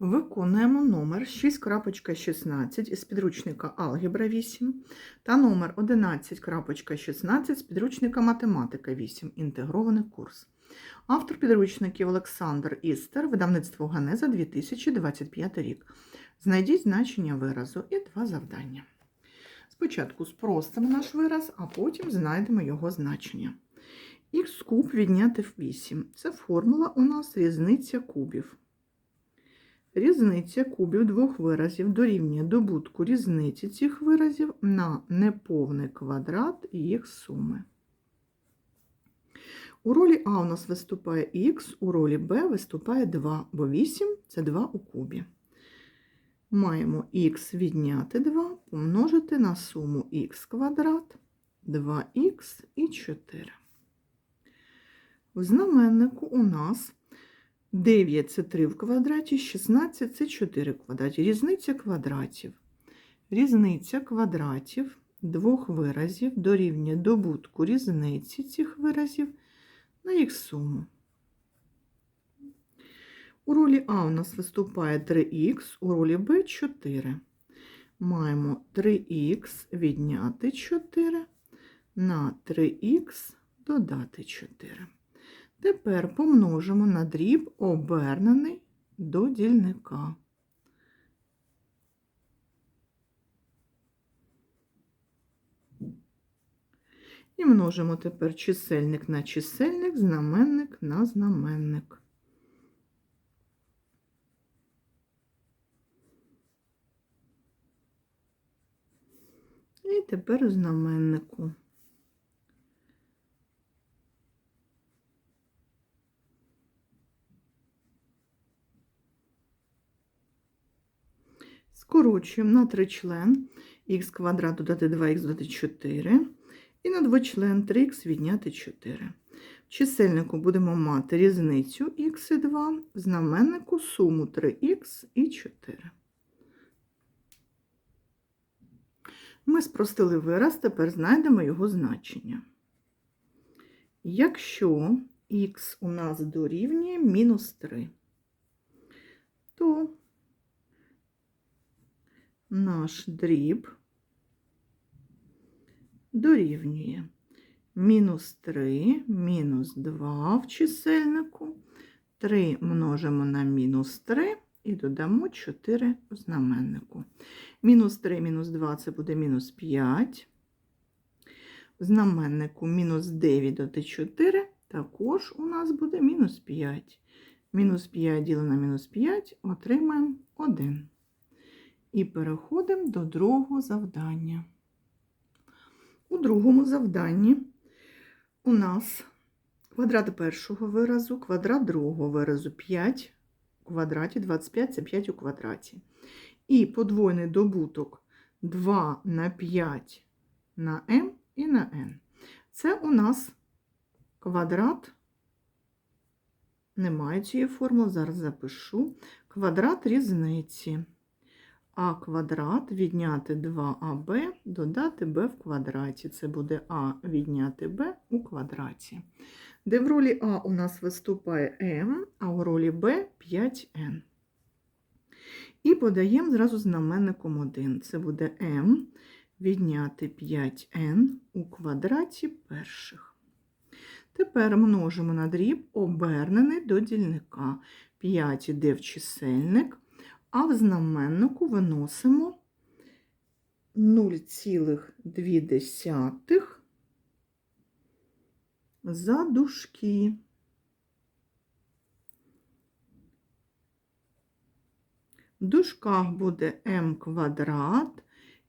Виконуємо номер 6.16 із підручника Алгебра 8 та номер 11.16 з підручника Математика 8. Інтегрований курс. Автор підручників Олександр Істер, видавництво Ганеза 2025 рік. Знайдіть значення виразу і два завдання. Спочатку спростимо наш вираз, а потім знайдемо його значення. Х куб відняти в 8. Це формула у нас різниця кубів. Різниця кубів двох виразів дорівнює добутку різниці цих виразів на неповний квадрат їх суми. У ролі А у нас виступає х, у ролі Б виступає 2, бо 8 це 2 у кубі. Маємо х відняти 2 помножити на суму х квадрат, 2х і 4. В знаменнику у нас 9 це 3 в квадраті, 16 це 4 в квадраті. Різниця квадратів. Різниця квадратів двох виразів дорівнює добутку різниці цих виразів на їх суму. У ролі А у нас виступає 3х, у ролі Б 4. Маємо 3х відняти 4 на 3х додати 4. Тепер помножимо на дріб обернений до дільника. І множимо тепер чисельник на чисельник, знаменник на знаменник. І тепер у знаменнику. Скорочуємо на тричлен х квадрат додати 2х додати 4. І на двочлен 3х відняти 4. В чисельнику будемо мати різницю х і 2, в знаменнику суму 3х і 4. Ми спростили вираз, тепер знайдемо його значення. Якщо х у нас дорівнює мінус 3, то наш дріб дорівнює мінус 3, мінус 2 в чисельнику, 3 множимо на мінус 3 і додамо 4 в знаменнику. Мінус 3, мінус 2 це буде мінус 5. В знаменнику мінус 9 додати 4, також у нас буде мінус 5. Мінус 5 ділено на мінус 5 отримаємо 1. І переходимо до другого завдання. У другому завданні у нас квадрат першого виразу, квадрат другого виразу 5 у квадраті, 25 це 5 у квадраті. І подвойний добуток 2 на 5 на m і на n. Це у нас квадрат, немає цієї формули, зараз запишу. Квадрат різниці а квадрат відняти 2аб, додати b в квадраті. Це буде а відняти b у квадраті. Де в ролі А у нас виступає m, а у ролі b 5n. І подаємо зразу знаменником 1. Це буде m відняти 5n у квадраті перших. Тепер множимо на дріб обернений до дільника. 5 іде в чисельник а в знаменнику виносимо 0,2 за дужки. В дужках буде m квадрат,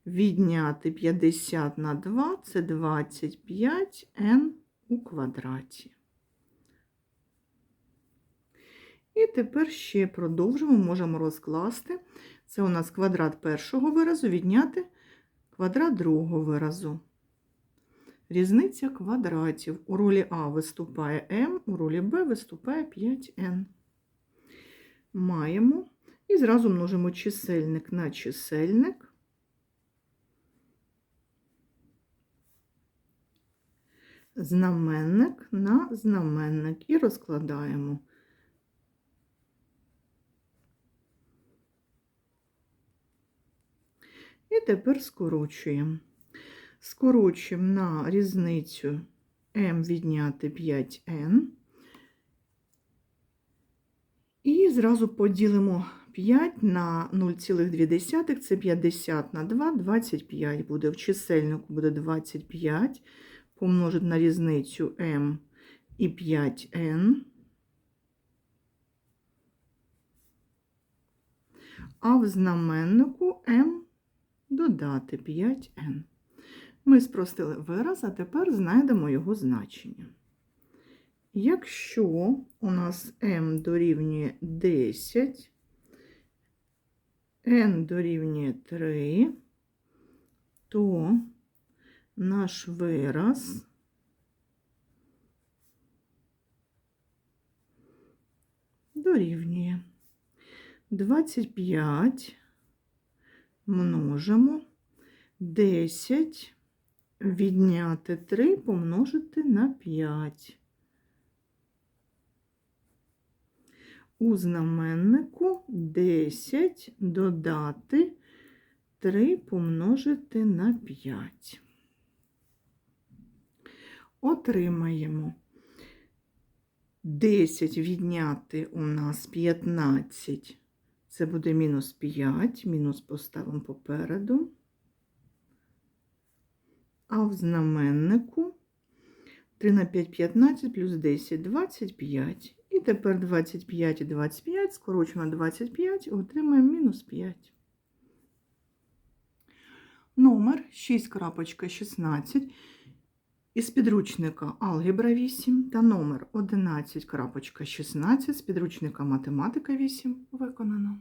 відняти 50 на 2 це 25n у квадраті. І тепер ще продовжимо, можемо розкласти. Це у нас квадрат першого виразу, відняти квадрат другого виразу. Різниця квадратів. У ролі А виступає m, у ролі Б виступає 5n. Маємо і зразу множимо чисельник на чисельник. Знаменник на знаменник і розкладаємо. І тепер скорочуємо. Скорочуємо на різницю m відняти 5n. І зразу поділимо 5 на 0,2, це 50 на 2, 25 буде. В чисельнику буде 25, помножити на різницю m і 5n. А в знаменнику m додати 5n. Ми спростили вираз, а тепер знайдемо його значення. Якщо у нас m дорівнює 10, n дорівнює 3, то наш вираз дорівнює 25 множимо 10 відняти 3 помножити на 5. У знаменнику 10 додати 3 помножити на 5. Отримаємо 10 відняти у нас 15. Це буде мінус 5, мінус поставимо попереду. А в знаменнику 3 на 5 15 плюс 10 25. І тепер 25 і 25 скорочуємо на 25 отримаємо мінус 5. Номер 6.16 із підручника Алгебра 8 та номер 11.16 з підручника Математика 8 виконано.